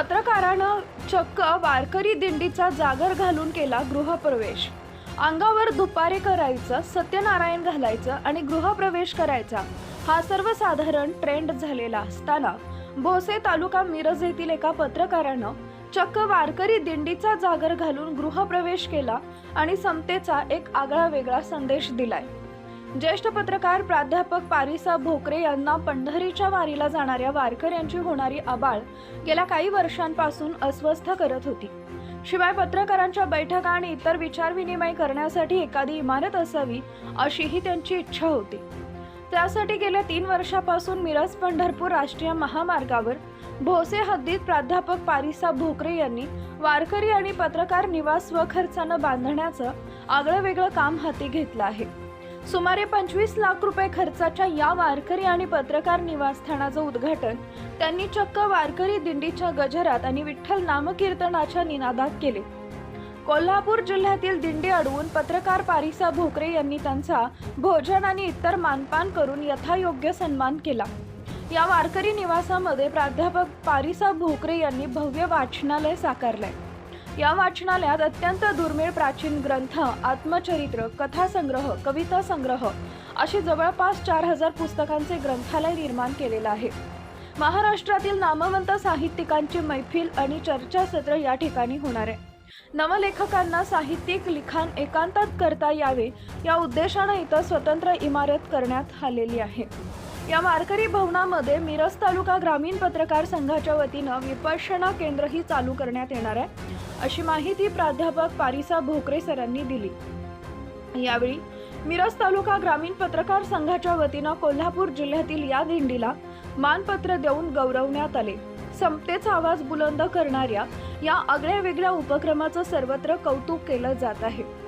पत्रकारानं चक्क वारकरी दिंडीचा जागर घालून केला गृहप्रवेश. अंगावर दुपारे करायचं सत्यनारायण घालायचं आणि गृहप्रवेश करायचा हा सर्वसाधारण ट्रेंड झालेला असताना भोसे तालुका मिरज येथील एका पत्रकारानं चक्क वारकरी दिंडीचा जागर घालून गृहप्रवेश केला आणि समतेचा एक आगळा वेगळा संदेश दिलाय. ज्येष्ठ पत्रकार प्राध्यापक पारिसा भोकरे यांना पंढरीच्या वारीला जाणाऱ्या वारकऱ्यांची होणारी आबाळ गेल्या काही वर्षांपासून अस्वस्थ करत होती. शिवाय पत्रकारांच्या बैठका आणि इतर विचारविनिमय करण्यासाठी एखादी इमारत असावी अशीही त्यांची इच्छा होती. त्यासाठी गेल्या तीन वर्षापासून मिरज पंढरपूर राष्ट्रीय महामार्गावर भोसे हद्दीत प्राध्यापक पारिसा भोकरे यांनी वारकरी आणि पत्रकार निवास स्वखर्चानं बांधण्याचं आगळं वेगळं काम हाती घेतलं आहे. सुमारे पंचवीस लाख रुपये खर्चाच्या या वारकरी आणि पत्रकार निवासस्थानाचं उद्घाटन. त्यांनी चक्क वारकरी दिंडीच्या गजरात आणि विठ्ठल नामकीर्तनाच्या निनादात केले. कोल्हापूर जिल्ह्यातील दिंडी अडवून पत्रकार पारिसा भोकरे यांनी त्यांचा भोजन आणि इतर मानपान करून यथायोग्य सन्मान केला. या वारकरी निवासामध्ये प्राध्यापक पारिसा भोकरे यांनी भव्य वाचनालय साकारलंय. या वाचनालयात अत्यंत दुर्मिळ प्राचीन ग्रंथ आत्मचरित्र कथासंग्रह कविता संग्रह अशी जवळपास चार हजार पुस्तकांचे ग्रंथालय निर्माण केलेलं आहे. महाराष्ट्रातील नामवंत साहित्यिकांची मैफिल आणि चर्चासत्र या ठिकाणी होणार आहे. नवलेखकांना साहित्यिक लिखाण एकांतात करता यावे या उद्देशानं इथं स्वतंत्र इमारत करण्यात आलेली आहे. या वारकरी भवनामध्ये मिरज तालुका ग्रामीण पत्रकार संघाच्या वतीनं विपश्यना केंद्रही चालू करण्यात येणार आहे. अशी माहिती प्राध्यापक पारिसा भोकरे सरांनी दिली. यावेळी मिरज तालुका ग्रामीण पत्रकार संघाच्या वतीनं कोल्हापूर जिल्ह्यातील या दिंडीला मानपत्र देऊन गौरवण्यात आले. समतेचा आवाज बुलंद करणाऱ्या या आगळ्या वेगळ्या उपक्रमाचं सर्वत्र कौतुक केलं जात आहे.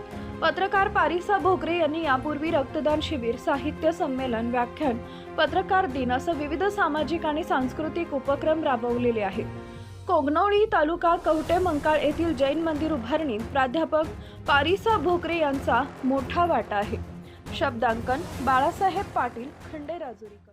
पत्रकार पारिसा भोगरे यांनी यापूर्वी रक्तदान शिबिर साहित्य संमेलन व्याख्यान पत्रकार दिन असं विविध सामाजिक आणि सांस्कृतिक उपक्रम राबवलेले आहेत. कोगनोळी तालुका कवटे मंकाळ येथील जैन मंदिर उभारणीत प्राध्यापक पारिसा भोकरे यांचा मोठा वाटा आहे. शब्दांकन बाळासाहेब पाटील खंडेराजुरीकर.